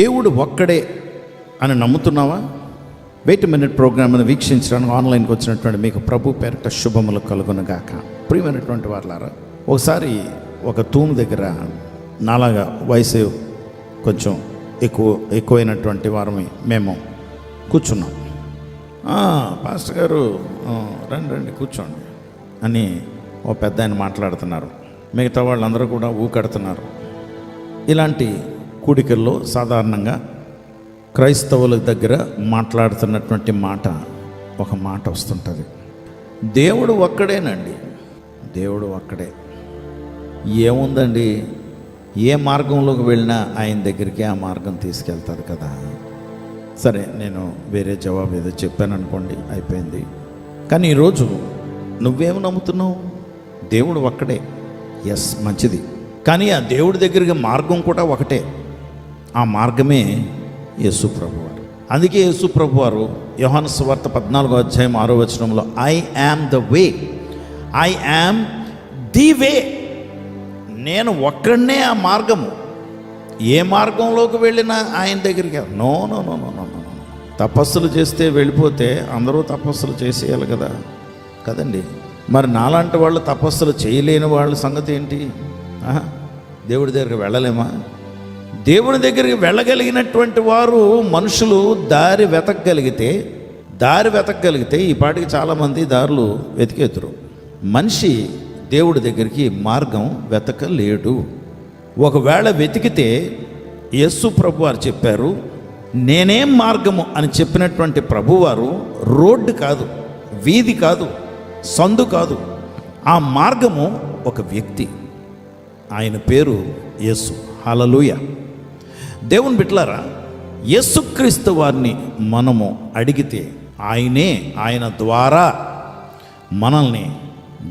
దేవుడు ఒక్కడే అని నమ్ముతున్నావా? వెయిట్ మినిట్ ప్రోగ్రామ్ను వీక్షించడానికి ఆన్లైన్కి వచ్చినటువంటి మీకు ప్రభు పేరిట శుభములు కలుగునగాక. ప్రియమైనటువంటి వాళ్ళారా ఒకసారి ఒక తూము దగ్గర నాలాగా వయసు కొంచెం ఎక్కువ ఎక్కువైనటువంటి వారమే మేము కూర్చున్నాం. పాస్టర్ గారు రండి రండి కూర్చోండి అని ఓ పెద్ద ఆయన మాట్లాడుతున్నారు. మిగతా వాళ్ళందరూ కూడా ఊకడుతున్నారు. ఇలాంటి కూడికల్లో సాధారణంగా క్రైస్తవుల దగ్గర మాట్లాడుతున్నటువంటి మాట ఒక మాట వస్తుంటుంది. దేవుడు ఒక్కడేనండి. దేవుడు ఒక్కడే. ఏముందండి? ఏ మార్గంలోకి వెళ్ళినా ఆయన దగ్గరికి ఆ మార్గం తీసుకెళ్తారు కదా. సరే నేను వేరే జవాబు ఏదో చెప్పాను అనుకోండి అయిపోయింది. కానీ ఈరోజు నువ్వేం నమ్ముతున్నావు? దేవుడు ఒక్కడే. ఎస్ మంచిది. కానీ ఆ దేవుడి దగ్గరికి మార్గం కూడా ఒకటే. ఆ మార్గమే యేసు వారు అందుకే యేసు ప్రభు వారు యోహాను సువార్త పద్నాలుగో అధ్యాయం ఆరో వచనంలో I am the way I am the way నేను ఒక్కడనే ఆ మార్గము. ఏ మార్గంలోకి వెళ్ళినా ఆయన దగ్గరికి no no no no no no. తపస్సులు చేస్తే వెళ్ళిపోతే అందరూ తపస్సులు చేసేయాలి కదా. కదండి. మరి నాలాంటి వాళ్ళు తపస్సులు చేయలేని వాళ్ళ సంగతి ఏంటి? ఆహా, దేవుడి దగ్గరికి వెళ్ళలేమా? దేవుడి దగ్గరికి వెళ్ళగలిగినటువంటి వారు మనుషులు దారి వెతకగలిగితే దారి వెతకగలిగితే ఈ పాటికి చాలామంది దారులు వెతికేతురు. మనిషి దేవుడి దగ్గరికి మార్గం వెతకలేడు. ఒకవేళ వెతికితే యేసు ప్రభు వారు చెప్పారు నేనేం మార్గము? అని చెప్పినటువంటి ప్రభువారు రోడ్డు కాదు వీధి కాదు సందు కాదు. ఆ మార్గము ఒక వ్యక్తి. ఆయన పేరు యేసు. హలలుయ. దేవుని బిట్లారా యేసుక్రీస్తు వారిని మనము అడిగితే ఆయనే ఆయన ద్వారా మనల్ని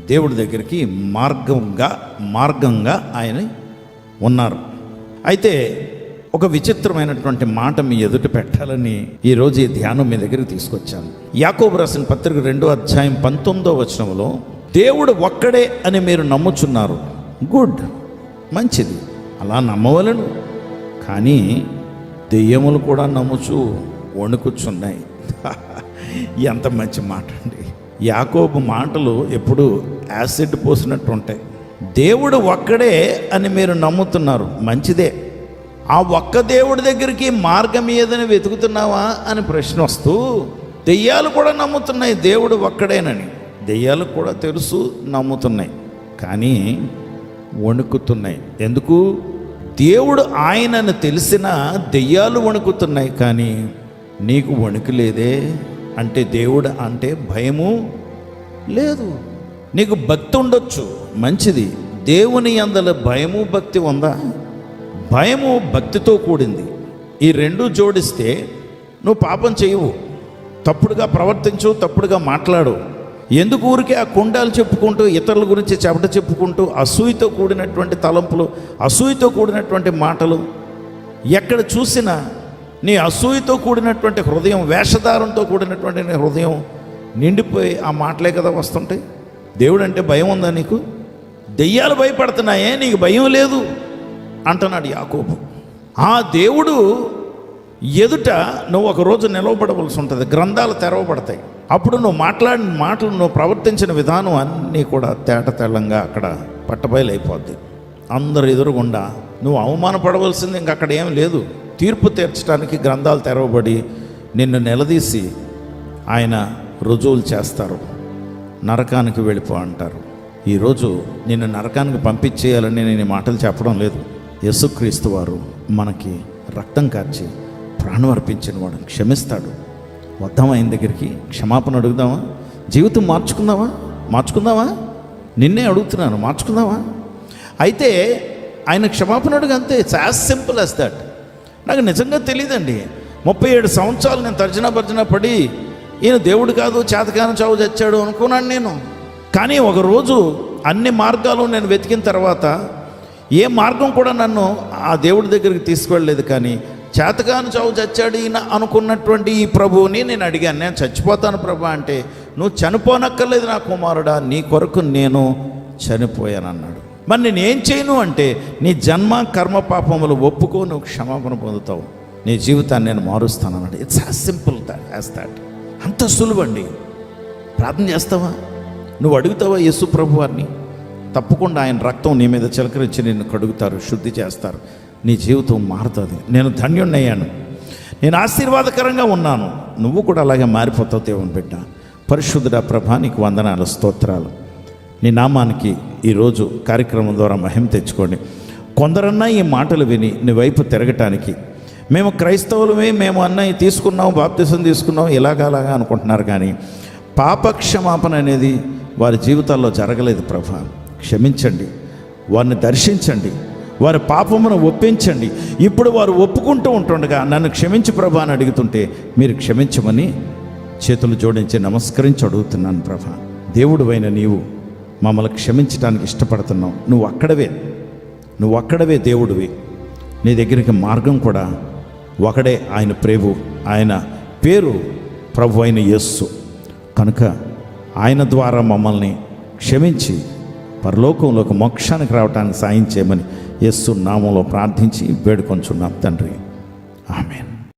దేవుడి దగ్గరికి మార్గంగా మార్గంగా ఆయన ఉన్నారు. అయితే ఒక విచిత్రమైనటువంటి మాట మీ ఎదుట పెట్టాలని ఈరోజు ఈ ధ్యానం మీ దగ్గరికి తీసుకొచ్చాను. యాకోబు రాసిన పత్రిక రెండో అధ్యాయం పంతొమ్మిదో వచనంలో దేవుడు ఒక్కడే అని మీరు నమ్ముచున్నారు. గుడ్ మంచిది. అలా నమ్మవలను. కానీ దెయ్యములు కూడా నమ్ముచు వణుకుచున్నాయి. ఎంత మంచి మాట అండి యాకోబు మాటలు ఎప్పుడు యాసిడ్ పోసినట్టు ఉంటాయి దేవుడు ఒక్కడే అని మీరు నమ్ముతున్నారు. మంచిదే. ఆ ఒక్క దేవుడి దగ్గరికి మార్గం ఏదని వెతుకుతున్నావా అని ప్రశ్న వస్తూ దెయ్యాలు కూడా నమ్ముతున్నాయి. దేవుడు ఒక్కడేనని. దెయ్యాలు కూడా తెలుసు నమ్ముతున్నాయి. కానీ వణుకుతున్నాయి. ఎందుకు? దేవుడు ఆయనను తెలిసిన దెయ్యాలు వణుకుతున్నాయి కానీ నీకు వణుకు లేదే అంటే దేవుడు అంటే భయము? లేదు. నీకు భక్తి ఉండొచ్చు. మంచిది. దేవుని అందల భయము భక్తి ఉందా? భయము భక్తితో కూడింది. ఈ రెండు జోడిస్తే నువ్వు పాపం చేయవు. తప్పుడుగా ప్రవర్తించు తప్పుడుగా మాట్లాడు. ఎందుకు ఊరికే ఆ కుండాలు చెప్పుకుంటూ ఇతరుల గురించి చెమట చెప్పుకుంటూ అసూయతో కూడినటువంటి తలంపులు అసూయతో కూడినటువంటి మాటలు ఎక్కడ చూసినా నీ అసూయతో కూడినటువంటి హృదయం వేషధారంతో కూడినటువంటి నీ హృదయం నిండిపోయి ఆ మాటలే కదా వస్తుంటాయి? దేవుడు అంటే భయం ఉందా నీకు? దెయ్యాలు భయపడుతున్నాయే నీకు భయం లేదు అంటున్నాడు యాకోబు. ఆ దేవుడు ఎదుట నువ్వు ఒక రోజు నిలవబడవలసి ఉంటుంది గ్రంథాలు తెరవబడతాయి. అప్పుడు నువ్వు మాట్లాడిన మాటలు నువ్వు ప్రవర్తించిన విధానం అన్నీ కూడా తేట తెల్లంగా అక్కడ పట్టబయలైపోద్ది. అందరు ఎదురుగుండా నువ్వు అవమానపడవలసింది ఇంక అక్కడ ఏం లేదు. తీర్పు తీర్చడానికి గ్రంథాలు తెరవబడి నిన్ను నిలదీసి ఆయన రుజువులు చేస్తారు. నరకానికి వెళ్ళిపో అంటారు. ఈరోజు నిన్ను నరకానికి పంపించేయాలని నేను మాటలు చెప్పడం లేదు. యేసుక్రీస్తు వారు మనకి రక్తం కార్చి ప్రాణం అర్పించిన వాడు క్షమిస్తాడు. వద్దాం ఆయన దగ్గరికి? క్షమాపణ అడుగుదామా? జీవితం మార్చుకుందామా? మార్చుకుందామా? నిన్నే అడుగుతున్నాను మార్చుకుందామా? అయితే ఆయన క్షమాపణ అడుగు అంతే యాజ్ సింపుల్ యాజ్ దట్ నాకు నిజంగా తెలియదండి ముప్పై ఏడు సంవత్సరాలు నేను తర్జన భర్జన పడి ఈయన దేవుడు కాదు చేతకాని చావు చచ్చాడు అనుకున్నాను నేను. కానీ ఒకరోజు అన్ని మార్గాలు నేను వెతికిన తర్వాత ఏ మార్గం కూడా నన్ను ఆ దేవుడి దగ్గరికి తీసుకువెళ్ళలేదు కానీ చేతకాని చావు చచ్చాడు ఈయన అనుకున్నటువంటి ఈ ప్రభువుని నేను అడిగాను. నేను చచ్చిపోతాను ప్రభు అంటే నువ్వు చనిపోనక్కర్లేదు నా కుమారుడా నీ కొరకు నేను చనిపోయానన్నాడు. మరి నేను ఏం చేయను అంటే నీ జన్మ కర్మ పాపములు ఒప్పుకో నువ్వు క్షమాపణ పొందుతావు. నీ జీవితాన్ని నేను మారుస్తాను అన్నాడు it's as simple as that అంత సులువండి. ప్రార్థన చేస్తావా? నువ్వు అడుగుతావా యేసు ప్రభు వారిని తప్పకుండా ఆయన రక్తం నీ మీద చిలకరించి నిన్ను కడుగుతారు శుద్ధి చేస్తారు. నీ జీవితం మారుతుంది. నేను ధన్యుణ్ణయ్యాను. నేను ఆశీర్వాదకరంగా ఉన్నాను. నువ్వు కూడా అలాగే మారిపోతావు దేవుని బిడ్డ. పరిశుద్ధుడ ప్రభానికి వందనాలు స్తోత్రాలు. నీ నామానికి ఈరోజు కార్యక్రమం ద్వారా మహిమ తెచ్చుకోండి. కొందరన్నా ఈ మాటలు విని నీ వైపు తిరగటానికి మేము క్రైస్తవులమే మేము అన్నయ్య తీసుకున్నాం బాప్తిసం తీసుకున్నాం ఇలాగలాగా అనుకుంటున్నారు కానీ పాపక్షమాపణ అనేది వారి జీవితాల్లో జరగలేదు ప్రభా. క్షమించండి. వారిని దర్శించండి. వారి పాపమును ఒప్పించండి. ఇప్పుడు వారు ఒప్పుకుంటూ ఉంటుండగా నన్ను క్షమించి ప్రభా అని అడుగుతుంటే మీరు క్షమించమని చేతులు జోడించి నమస్కరించి అడుగుతున్నాను ప్రభా. దేవుడువైన నీవు మమ్మల్ని క్షమించడానికి ఇష్టపడుతున్నావు. నువ్వు అక్కడవే. నువ్వు అక్కడవే దేవుడివి. నీ దగ్గరికి మార్గం కూడా ఒకడే ఆయన ప్రేవు ఆయన పేరు ప్రభు అయిన యస్సు కనుక ఆయన ద్వారా మమ్మల్ని క్షమించి పరలోకంలోకి మోక్షానికి రావడానికి సాయం చేయమని యస్సు నామంలో ప్రార్థించి వేడుకొంచున్నాం తండ్రి. ఆమెన్.